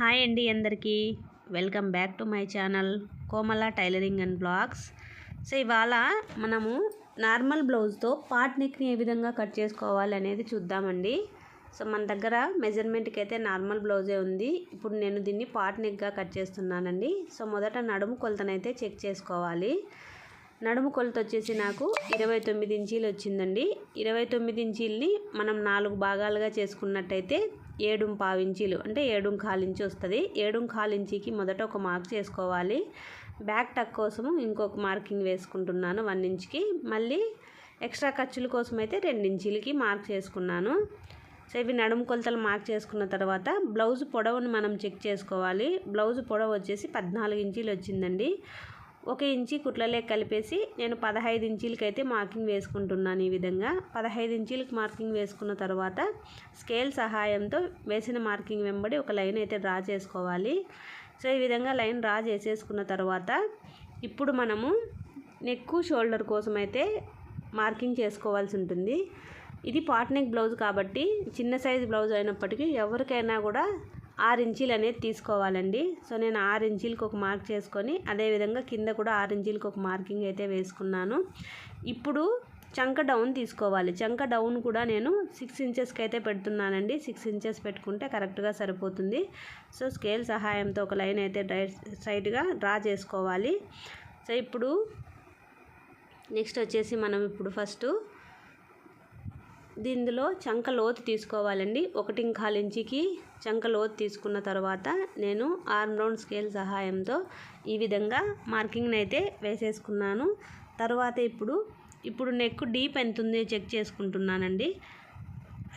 Hi అండి అందరికీ. Welcome back to my channel Komala tailoring and blogs. So ఇవాళ మనము నార్మల్ బ్లౌజ్తో పార్ట్ నెక్ని ఏ విధంగా కట్ చేసుకోవాలి అనేది చూద్దామండి. సో మన దగ్గర మెజర్మెంట్కి అయితే నార్మల్ బ్లౌజే ఉంది. ఇప్పుడు నేను దీన్ని పార్ట్ నెక్గా కట్ చేస్తున్నానండి. సో మొదట నడుము కొలతనైతే చెక్ చేసుకోవాలి. నడుము కొలత వచ్చేసి నాకు ఇరవై తొమ్మిది ఇంచీలు వచ్చిందండి. ఇరవై తొమ్మిది ఇంచీల్ని మనం నాలుగు భాగాలుగా చేసుకున్నట్టయితే ఏడుం పావు ఇంచీలు అంటే ఏడుం ఖాళించి వస్తుంది. ఏడు ఖాళించీకి మొదట ఒక మార్క్ చేసుకోవాలి. బ్యాక్ టక్ కోసము ఇంకొక మార్కింగ్ వేసుకుంటున్నాను వన్ ఇంచ్కి. మళ్ళీ ఎక్స్ట్రా ఖర్చుల కోసం అయితే రెండించీలకి మార్క్ చేసుకున్నాను. సో ఇవి నడుము కొలతలు మార్క్ చేసుకున్న తర్వాత బ్లౌజ్ పొడవును మనం చెక్ చేసుకోవాలి. బ్లౌజ్ పొడవు వచ్చేసి పద్నాలుగు ఇంచీలు వచ్చిందండి. ఒక ఇంచి కుట్లలే కలిపేసి నేను పదహైదు ఇంచీలకి అయితే మార్కింగ్ వేసుకుంటున్నాను ఈ విధంగా. పదహైదు ఇంచీలకు మార్కింగ్ వేసుకున్న తర్వాత స్కేల్ సహాయంతో వేసిన మార్కింగ్ వెంబడి ఒక లైన్ అయితే డ్రా చేసుకోవాలి. సో ఈ విధంగా లైన్ డ్రా చేసేసుకున్న తర్వాత ఇప్పుడు మనము నెక్ షోల్డర్ కోసం అయితే మార్కింగ్ చేసుకోవాల్సి ఉంటుంది. ఇది పాట్ నెక్ బ్లౌజ్ కాబట్టి చిన్న సైజ్ బ్లౌజ్ అయినప్పటికీ ఎవరికైనా కూడా ఆరు ఇంచీలు అనేది తీసుకోవాలండి. సో నేను ఆరు ఇంచీలకు ఒక మార్క్ చేసుకొని అదేవిధంగా కింద కూడా ఆరు ఇంచీలకు ఒక మార్కింగ్ అయితే వేసుకున్నాను. ఇప్పుడు చంక డౌన్ తీసుకోవాలి. చంక డౌన్ కూడా నేను సిక్స్ ఇంచెస్కి అయితే పెడుతున్నానండి. సిక్స్ ఇంచెస్ పెట్టుకుంటే కరెక్ట్గా సరిపోతుంది. సో స్కేల్ సహాయంతో ఒక లైన్ అయితే రైట్ సైడ్గా డ్రా చేసుకోవాలి. సో ఇప్పుడు నెక్స్ట్ వచ్చేసి మనం ఇప్పుడు ఫస్ట్ దీనిలో చంక లోతు తీసుకోవాలండి. ఒకటి ఇంకా ఇంచికి చంక లోతు తీసుకున్న తర్వాత నేను ఆర్మ్ రౌండ్ స్కేల్ సహాయంతో ఈ విధంగా మార్కింగ్ని అయితే వేసేసుకున్నాను. తర్వాత ఇప్పుడు ఇప్పుడు నెక్ డీప్ ఎంత ఉంది చెక్ చేసుకుంటున్నానండి.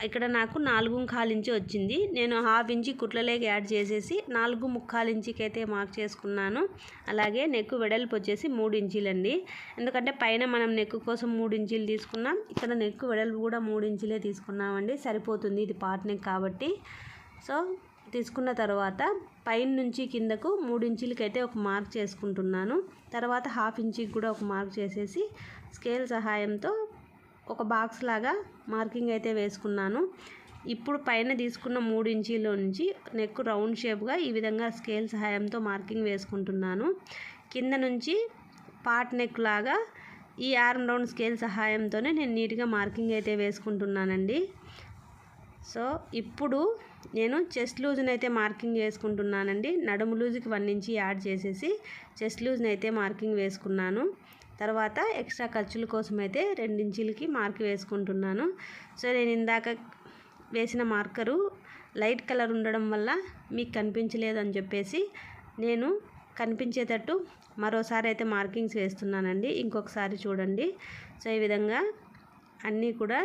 ఇక్కడ నాకు నాలుగు ముక్కాలు ఇంచి వచ్చింది. నేను హాఫ్ ఇంచి కుట్లలోకి యాడ్ చేసేసి నాలుగు ముక్కాలు ఇంచికి అయితే మార్క్ చేసుకున్నాను. అలాగే నెక్ వెడల్పు వచ్చేసి మూడు ఇంచీలండి. ఎందుకంటే పైన మనం నెక్ కోసం మూడు ఇంచీలు తీసుకున్నాం. ఇక్కడ నెక్ వెడల్పు కూడా మూడు ఇంచులే తీసుకున్నామండి. సరిపోతుంది ఇది పార్ట్ నెక్ కాబట్టి. సో తీసుకున్న తర్వాత పైన నుంచి కిందకు మూడు ఇంచులకి అయితే ఒక మార్క్ చేసుకుంటున్నాను. తర్వాత హాఫ్ ఇంచికి కూడా ఒక మార్క్ చేసేసి స్కేల్ సహాయంతో ఒక బాక్స్ లాగా మార్కింగ్ అయితే వేసుకున్నాను. ఇప్పుడు పైన తీసుకున్న మూడు ఇంచీల నుంచి నెక్ రౌండ్ షేప్గా ఈ విధంగా స్కేల్ సహాయంతో మార్కింగ్ వేసుకుంటున్నాను. కింద నుంచి పార్ట్ నెక్ లాగా ఈ ఆర్మ్ రౌండ్ స్కేల్ సహాయంతోనే నేను నీట్గా మార్కింగ్ అయితే వేసుకుంటున్నానండి. సో ఇప్పుడు నేను చెస్ట్ లూజ్ని అయితే మార్కింగ్ వేసుకుంటున్నానండి. నడుము లూజ్కి వన్ ఇంచి యాడ్ చేసేసి చెస్ట్ లూజ్ని అయితే మార్కింగ్ వేసుకున్నాను. తర్వాత ఎక్స్ట్రా ఖర్చుల కోసం అయితే రెండించీలకి మార్క్ వేసుకుంటున్నాను. సో నేను ఇందాక వేసిన మార్కరు లైట్ కలర్ ఉండడం వల్ల మీకు కనిపించలేదు అని చెప్పేసి నేను కనిపించేటట్టు మరోసారి అయితే మార్కింగ్స్ వేస్తున్నానండి. ఇంకొకసారి చూడండి. సో ఈ విధంగా అన్నీ కూడా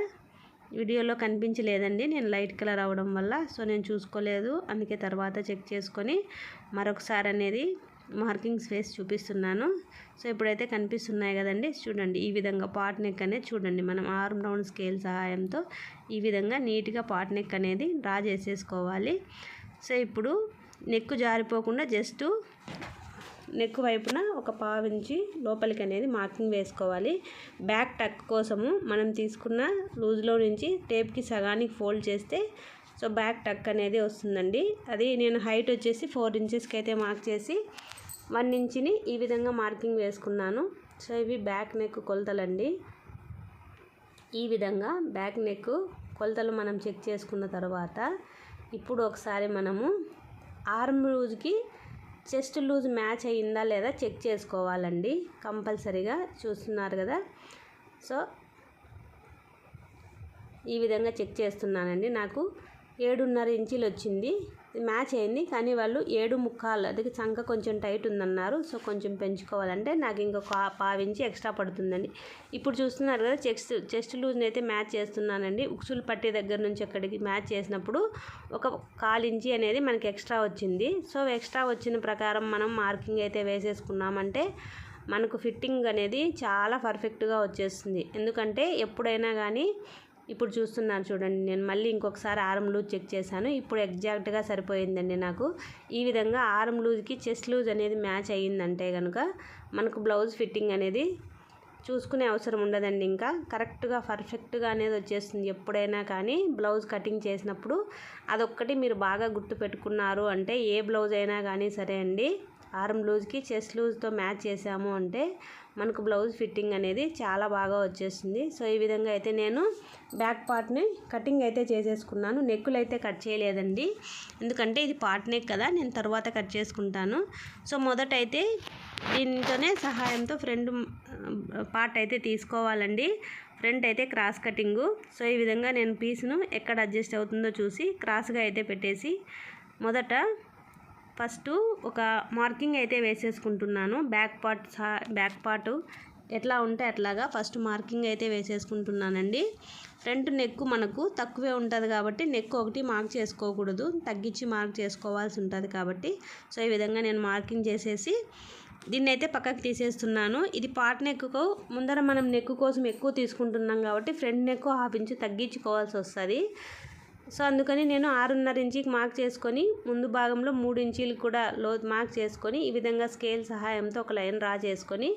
వీడియోలో కనిపించలేదండి. నేను లైట్ కలర్ అవడం వల్ల సో నేను చూసుకోలేదు. అందుకే తర్వాత చెక్ చేసుకొని మరొకసారి అనేది మార్కింగ్స్ వేసి చూపిస్తున్నాను. సో ఇప్పుడైతే కనిపిస్తున్నాయి కదండి. చూడండి ఈ విధంగా పాట్ నెక్ అనేది చూడండి. మనం ఆర్మ్ రౌండ్ స్కేల్ సహాయంతో ఈ విధంగా నీట్గా పాట్ నెక్ అనేది డ్రా చేసేసుకోవాలి. సో ఇప్పుడు నెక్ జారిపోకుండా జస్ట్ నెక్ వైపున ఒక పావించి లోపలికి అనేది మార్కింగ్ వేసుకోవాలి. బ్యాక్ టక్ కోసము మనం తీసుకున్న లూజ్లో నుంచి టేప్కి సగానికి ఫోల్డ్ చేస్తే సో బ్యాక్ టక్ అనేది వస్తుందండి. అది నేను హైట్ వచ్చేసి ఫోర్ ఇంచెస్కి అయితే మార్క్ చేసి వన్ ఇంచ్ని ఈ విధంగా మార్కింగ్ వేసుకున్నాను. సో ఇవి బ్యాక్ నెక్ కొలతలండి. ఈ విధంగా బ్యాక్ నెక్ కొలతలు మనం చెక్ చేసుకున్న తర్వాత ఇప్పుడు ఒకసారి మనము ఆర్మ్ లూజ్కి చెస్ట్ లూజ్ మ్యాచ్ అయ్యిందా లేదా చెక్ చేసుకోవాలండి. కంపల్సరీగా చూస్తున్నారు కదా. సో ఈ విధంగా చెక్ చేస్తున్నానండి. నాకు ఏడున్నర ఇంచులు వచ్చింది మ్యాచ్ అయింది. కానీ వాళ్ళు ఏడు ముక్కాలు అది చంక కొంచెం టైట్ ఉందన్నారు. సో కొంచెం పెంచుకోవాలంటే నాకు ఇంకొక పావించి ఎక్స్ట్రా పడుతుందండి. ఇప్పుడు చూస్తున్నారు కదా చెస్ట్ చెస్ట్ లూజ్ని అయితే మ్యాచ్ చేస్తున్నానండి. ఉక్సులు పట్టే దగ్గర నుంచి అక్కడికి మ్యాచ్ చేసినప్పుడు ఒక కాలించి అనేది మనకి ఎక్స్ట్రా వచ్చింది. సో ఎక్స్ట్రా వచ్చిన ప్రకారం మనం మార్కింగ్ అయితే వేసేసుకున్నామంటే మనకు ఫిట్టింగ్ అనేది చాలా పర్ఫెక్ట్గా వచ్చేస్తుంది. ఎందుకంటే ఎప్పుడైనా కానీ ఇప్పుడు చూస్తున్నాను చూడండి నేను మళ్ళీ ఇంకొకసారి ఆరం లూజ్ చెక్ చేశాను. ఇప్పుడు ఎగ్జాక్ట్గా సరిపోయిందండి నాకు. ఈ విధంగా ఆరం లూజ్కి చెస్ట్ లూజ్ అనేది మ్యాచ్ అయ్యిందంటే కనుక మనకు బ్లౌజ్ ఫిట్టింగ్ అనేది చూసుకునే అవసరం ఉండదండి ఇంకా. కరెక్ట్గా పర్ఫెక్ట్గా అనేది వచ్చేస్తుంది ఎప్పుడైనా కానీ బ్లౌజ్ కటింగ్ చేసినప్పుడు. అదొక్కటి మీరు బాగా గుర్తు పెట్టుకున్నారు అంటే ఏ బ్లౌజ్ అయినా కానీ సరే అండి. ఆర్మ్ లూజ్కి చెస్ట్ లూజ్తో మ్యాచ్ చేసాము అంటే మనకు బ్లౌజ్ ఫిట్టింగ్ అనేది చాలా బాగా వచ్చేస్తుంది సో ఈ విధంగా అయితే నేను బ్యాక్ పార్ట్ని కటింగ్ అయితే చేసేసుకున్నాను. నెక్కులు అయితే కట్ చేయలేదండి. ఎందుకంటే ఇది పార్ట్ నెక్ కదా నేను తర్వాత కట్ చేసుకుంటాను. సో మొదటైతే దీనితోనే సహాయంతో ఫ్రంట్ పార్ట్ అయితే తీసుకోవాలండి. ఫ్రంట్ అయితే క్రాస్ కటింగు. సో ఈ విధంగా నేను పీస్ను ఎక్కడ అడ్జస్ట్ అవుతుందో చూసి క్రాస్గా అయితే పెట్టేసి మొదట ఫస్ట్ ఒక మార్కింగ్ అయితే వేసేసుకుంటున్నాను. బ్యాక్ పార్ట్ బ్యాక్ పార్ట్ ఎట్లా ఉంటే అట్లాగా ఫస్ట్ మార్కింగ్ అయితే వేసేసుకుంటున్నానండి. ఫ్రంట్ నెక్ మనకు తక్కువే ఉంటుంది కాబట్టి నెక్ ఒకటి మార్క్ చేసుకోకూడదు. తగ్గించి మార్క్ చేసుకోవాల్సి ఉంటుంది కాబట్టి. సో ఈ విధంగా నేను మార్కింగ్ చేసేసి దీన్ని అయితే పక్కకు తీసేస్తున్నాను. ఇది పార్ట్ నెక్కు ముందర మనం నెక్ కోసం ఎక్కువ తీసుకుంటున్నాం కాబట్టి ఫ్రంట్ నెక్ హాఫ్ ఇంచు తగ్గించుకోవాల్సి వస్తుంది సో అందుకని నేను ఆరున్నర ఇంచుకి మార్క్ చేసుకొని ముందు భాగంలో మూడు ఇంచీలు కూడా లో మార్క్ చేసుకొని ఈ విధంగా స్కేల్ సహాయంతో ఒక లైన్ డ్రా చేసుకొని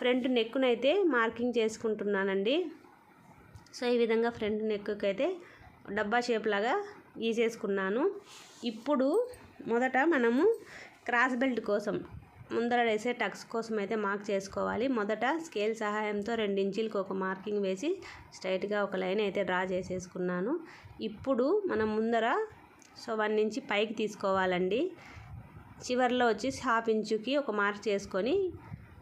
ఫ్రంట్ నెక్కునైతే మార్కింగ్ చేసుకుంటున్నానండి. సో ఈ విధంగా ఫ్రంట్ నెక్కి అయితే డబ్బా షేప్ లాగా గీసేసుకున్నాను. ఇప్పుడు మొదట మనము క్రాస్ బెల్ట్ కోసం ముందర వేసే టక్స్ కోసం అయితే మార్క్ చేసుకోవాలి. మొదట స్కేల్ సహాయంతో రెండు ఇంచులకు ఒక మార్కింగ్ వేసి స్ట్రైట్గా ఒక లైన్ అయితే డ్రా చేసేసుకున్నాను. ఇప్పుడు మనం ముందర సో వన్ ఇంచి పైకి తీసుకోవాలండి. చివరిలో వచ్చి హాఫ్ ఇంచుకి ఒక మార్క్ చేసుకొని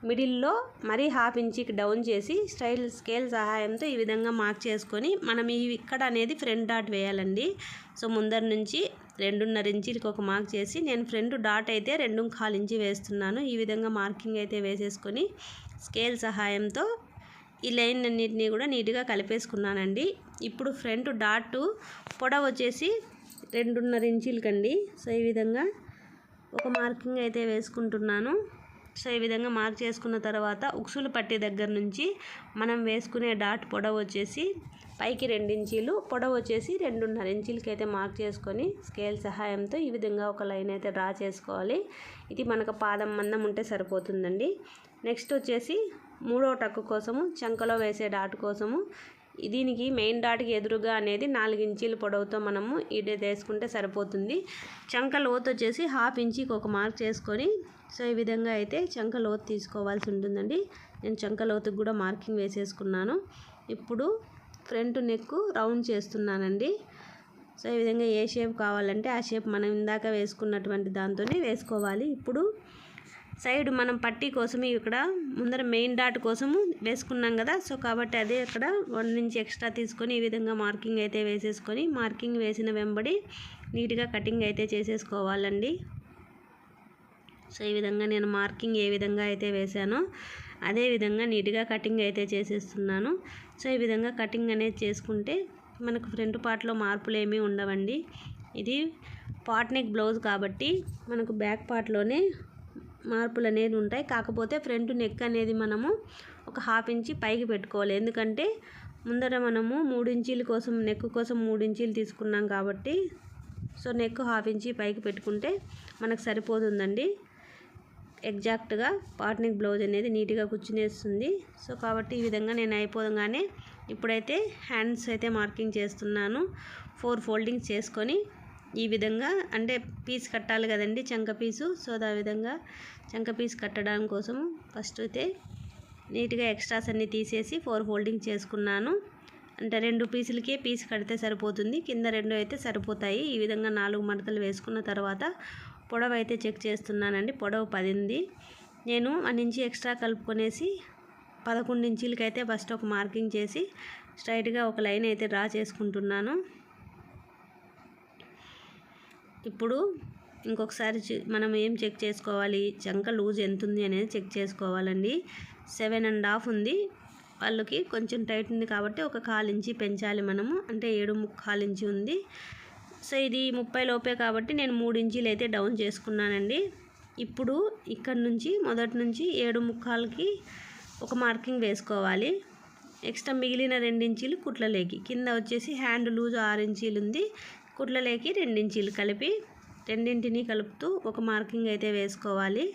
మిడిల్లో మరీ హాఫ్ ఇంచికి డౌన్ చేసి స్టైల్ స్కేల్ సహాయంతో ఈ విధంగా మార్క్ చేసుకొని మనం ఇవి ఇక్కడ అనేది ఫ్రంట్ డాట్ వేయాలండి. సో ముందర నుంచి రెండున్నర ఇంచులకి ఒక మార్క్ చేసి నేను ఫ్రంట్ డాట్ అయితే రెండు కాలు ఇంచి వేస్తున్నాను. ఈ విధంగా మార్కింగ్ అయితే వేసేసుకొని స్కేల్ సహాయంతో ఈ లైన్ అన్నింటినీ కూడా నీట్గా కలిపేసుకున్నానండి. ఇప్పుడు ఫ్రంట్ డాట్ పొడవు వచ్చేసి రెండున్నర ఇంచీలకండి. సో ఈ విధంగా ఒక మార్కింగ్ అయితే వేసుకుంటున్నాను. సో ఈ విధంగా మార్క్ చేసుకున్న తర్వాత ఉక్సులు పట్టి దగ్గర నుంచి మనం వేసుకునే డాట్ పొడవు వచ్చేసి పైకి ఇంచీలు పొడవు వచ్చేసి రెండున్నర ఇంచీలకి అయితే మార్క్ చేసుకొని స్కేల్ సహాయంతో ఈ విధంగా ఒక లైన్ అయితే డ్రా చేసుకోవాలి. ఇది మనకు పాదం మందం ఉంటే సరిపోతుందండి. నెక్స్ట్ వచ్చేసి మూడో టక్కు కోసము చంకలో వేసే డాట్ కోసము దీనికి మెయిన్ డాట్కి ఎదురుగా అనేది నాలుగు ఇంచీల పొడవుతో మనము ఇడే వేసుకుంటే సరిపోతుంది. చంక లోతు వచ్చేసి హాఫ్ ఇంచీకి ఒక మార్క్ చేసుకొని సో ఈ విధంగా అయితే చంక లోతు తీసుకోవాల్సి ఉంటుందండి. నేను చంక లోతుకు కూడా మార్కింగ్ వేసేసుకున్నాను. ఇప్పుడు ఫ్రంట్ నెక్ రౌండ్ చేస్తున్నానండి. సో ఈ విధంగా ఏ షేప్ కావాలంటే ఆ షేప్ మనం ఇందాక వేసుకున్నటువంటి దాంతోనే వేసుకోవాలి. ఇప్పుడు సైడ్ మనం పట్టీ కోసము ఇక్కడ ముందర మెయిన్ డాట్ కోసము వేసుకున్నాం కదా. సో కాబట్టి అదే ఇక్కడ వన్ నుంచి ఎక్స్ట్రా తీసుకొని ఈ విధంగా మార్కింగ్ అయితే వేసేసుకొని మార్కింగ్ వేసిన వెంబడి నీట్గా కటింగ్ అయితే చేసేసుకోవాలండి. సో ఈ విధంగా నేను మార్కింగ్ ఏ విధంగా అయితే వేసానో అదే విధంగా నీట్గా కటింగ్ అయితే చేసేస్తున్నాను. సో ఈ విధంగా కటింగ్ అనేది చేసుకుంటే మనకు ఫ్రంట్ పార్ట్లో మార్పులు ఏమీ ఉండవండి. ఇది పాట్ నెక్ బ్లౌజ్ కాబట్టి మనకు బ్యాక్ పార్ట్లోనే మార్పులు అనేది ఉంటాయి. కాకపోతే ఫ్రంట్ నెక్ అనేది మనము ఒక హాఫ్ ఇంచి పైకి పెట్టుకోవాలి. ఎందుకంటే ముందర మనము మూడు ఇంచీల కోసం నెక్ కోసం మూడు ఇంచీలు తీసుకున్నాం కాబట్టి సో నెక్ హాఫ్ ఇంచి పైకి పెట్టుకుంటే మనకు సరిపోతుందండి. ఎగ్జాక్ట్గా పార్ట్నిక్ బ్లౌజ్ అనేది నీట్గా కూర్చునేస్తుంది. సో కాబట్టి ఈ విధంగా నేను అయిపోగానే ఇప్పుడైతే హ్యాండ్స్ అయితే మార్కింగ్ చేస్తున్నాను. ఫోర్ ఫోల్డింగ్స్ చేసుకొని ఈ విధంగా అంటే పీస్ కట్టాలి కదండి చంక పీసు. సో ఆ విధంగా చంక పీస్ కట్టడం కోసం ఫస్ట్ అయితే నీట్గా ఎక్స్ట్రాస్ అన్నీ తీసేసి ఫోర్ ఫోల్డింగ్ చేసుకున్నాను. అంటే రెండు పీసులకే పీస్ కడితే సరిపోతుంది. కింద రెండు అయితే సరిపోతాయి. ఈ విధంగా నాలుగు మడతలు వేసుకున్న తర్వాత పొడవు అయితే చెక్ చేస్తున్నానండి. పొడవు పదింది. నేను ఆ నుంచి ఎక్స్ట్రా కలుపుకొనేసి పదకొండు ఇంచీలకైతే ఫస్ట్ ఒక మార్కింగ్ చేసి స్ట్రైట్గా ఒక లైన్ అయితే డ్రా చేసుకుంటున్నాను. ఇప్పుడు ఇంకొకసారి మనం ఏం చెక్ చేసుకోవాలి? చంక లూజ్ ఎంత ఉంది అనేది చెక్ చేసుకోవాలండి. సెవెన్ అండ్ హాఫ్ ఉంది. వాళ్ళకి కొంచెం టైట్ ఉంది కాబట్టి ఒక కాలించి పెంచాలి మనము. అంటే ఏడు ముక్కాలించి ఉంది. సో ఇది ముప్పై లోపే కాబట్టి నేను మూడు ఇంచీలు అయితే డౌన్ చేసుకున్నానండి. ఇప్పుడు ఇక్కడ నుంచి మొదటి నుంచి ఏడు ముక్కాలకి ఒక మార్కింగ్ వేసుకోవాలి. నెక్స్ట్ మిగిలిన రెండించీలు కుట్లలేకి. కింద వచ్చేసి హ్యాండ్ లూజ్ ఆరు ఇంచీలు ఉంది. కుట్లలేకి రెండించీలు కలిపి రెండింటిని కలుపుతూ ఒక మార్కింగ్ అయితే వేసుకోవాలి.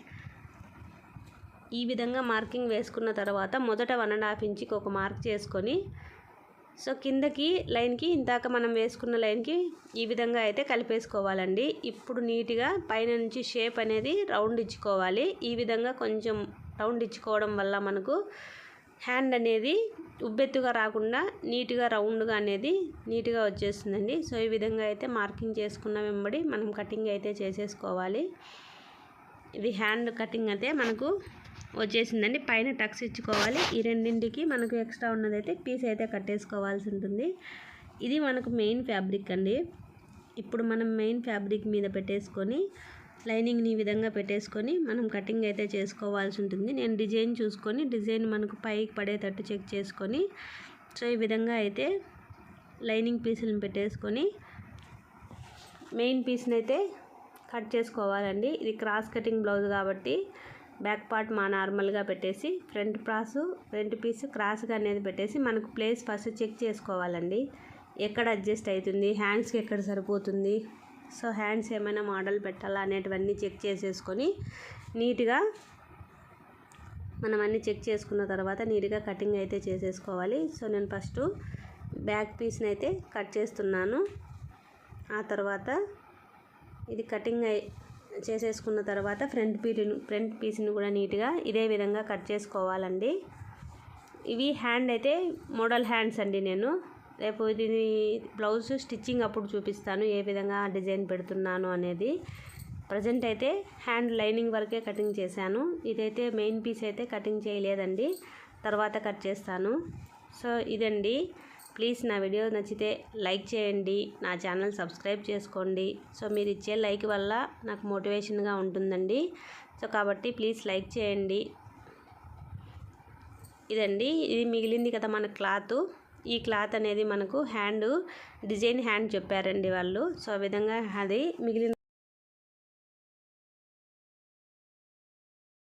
ఈ విధంగా మార్కింగ్ వేసుకున్న తర్వాత మొదట వన్ అండ్ హాఫ్ ఇంచ్కి ఒక మార్క్ చేసుకొని సో కిందకి లైన్కి ఇందాక మనం వేసుకున్న లైన్కి ఈ విధంగా అయితే కలిపేసుకోవాలండి. ఇప్పుడు నీట్గా పైన నుంచి షేప్ అనేది రౌండ్ ఇచ్చుకోవాలి. ఈ విధంగా కొంచెం రౌండ్ ఇచ్చుకోవడం వల్ల మనకు హ్యాండ్ అనేది ఉబ్బెత్తుగా రాకుండా నీట్గా రౌండ్గా అనేది నీట్గా వచ్చేస్తుందండి. సో ఈ విధంగా అయితే మార్కింగ్ చేసుకున్న వెంబడి మనం కటింగ్ అయితే చేసేసుకోవాలి. ఇది హ్యాండ్ కటింగ్ అయితే మనకు వచ్చేసిందండి. పైన టక్స్ ఇచ్చుకోవాలి. ఈ రెండింటికి మనకు ఎక్స్ట్రా ఉన్నదైతే పీస్ అయితే కట్టేసుకోవాల్సి ఉంటుంది. ఇది మనకు మెయిన్ ఫ్యాబ్రిక్ అండి. ఇప్పుడు మనం మెయిన్ ఫ్యాబ్రిక్ మీద పెట్టేసుకొని లైనింగ్ని ఈ విధంగా పెట్టేసుకొని మనం కటింగ్ అయితే చేసుకోవాల్సి ఉంటుంది. నేను డిజైన్ చూసుకొని డిజైన్ మనకు పైకి పడేటట్టు చెక్ చేసుకొని సో ఈ విధంగా అయితే లైనింగ్ పీసులను పెట్టేసుకొని మెయిన్ పీస్ని అయితే కట్ చేసుకోవాలండి. ఇది క్రాస్ కటింగ్ బ్లౌజ్ కాబట్టి బ్యాక్ పార్ట్ మా నార్మల్గా పెట్టేసి ఫ్రంట్ ప్రాసు ఫ్రంట్ పీస్ క్రాస్గా అనేది పెట్టేసి మనకు ప్లేస్ ఫస్ట్ చెక్ చేసుకోవాలండి. ఎక్కడ అడ్జస్ట్ అవుతుంది హ్యాండ్స్కి ఎక్కడ సరిపోతుంది సో హ్యాండ్స్ ఏమైనా మోడల్ పెట్టాలా అనేటివన్నీ చెక్ చేసేసుకొని నీట్గా మనం అన్నీ చెక్ చేసుకున్న తర్వాత నీట్గా కటింగ్ అయితే చేసేసుకోవాలి. సో నేను ఫస్ట్ బ్యాక్ పీస్ని అయితే కట్ చేస్తున్నాను. ఆ తర్వాత ఇది కటింగ్ అయి చేసేసుకున్న తర్వాత ఫ్రంట్ పీస్ని ఫ్రంట్ పీస్ని కూడా నీట్గా ఇదే విధంగా కట్ చేసుకోవాలండి. ఇవి హ్యాండ్ అయితే మోడల్ హ్యాండ్స్ అండి నేను. రేపు ఇది బ్లౌజ్ స్టిచ్చింగ్ అప్పుడు చూపిస్తాను ఏ విధంగా డిజైన్ పెడుతున్నాను అనేది. ప్రజెంట్ అయితే హ్యాండ్ లైనింగ్ వరకే కటింగ్ చేశాను. ఇదైతే మెయిన్ పీస్ అయితే కటింగ్ చేయలేదండి. తర్వాత కట్ చేస్తాను. సో ఇదండి. ప్లీజ్ నా వీడియో నచ్చితే లైక్ చేయండి. నా ఛానల్ సబ్స్క్రైబ్ చేసుకోండి. సో మీరు ఇచ్చే లైక్ వల్ల నాకు మోటివేషన్గా ఉంటుందండి. సో కాబట్టి ప్లీజ్ లైక్ చేయండి. ఇదండి. ఇది మిగిలింది కదా మన క్లాత్. ఈ క్లాత్ అనేది మనకు హ్యాండ్ డిజైన్ హ్యాండ్ చెప్పారండి వాళ్ళు. సో ఆ విధంగా అది మిగిలిన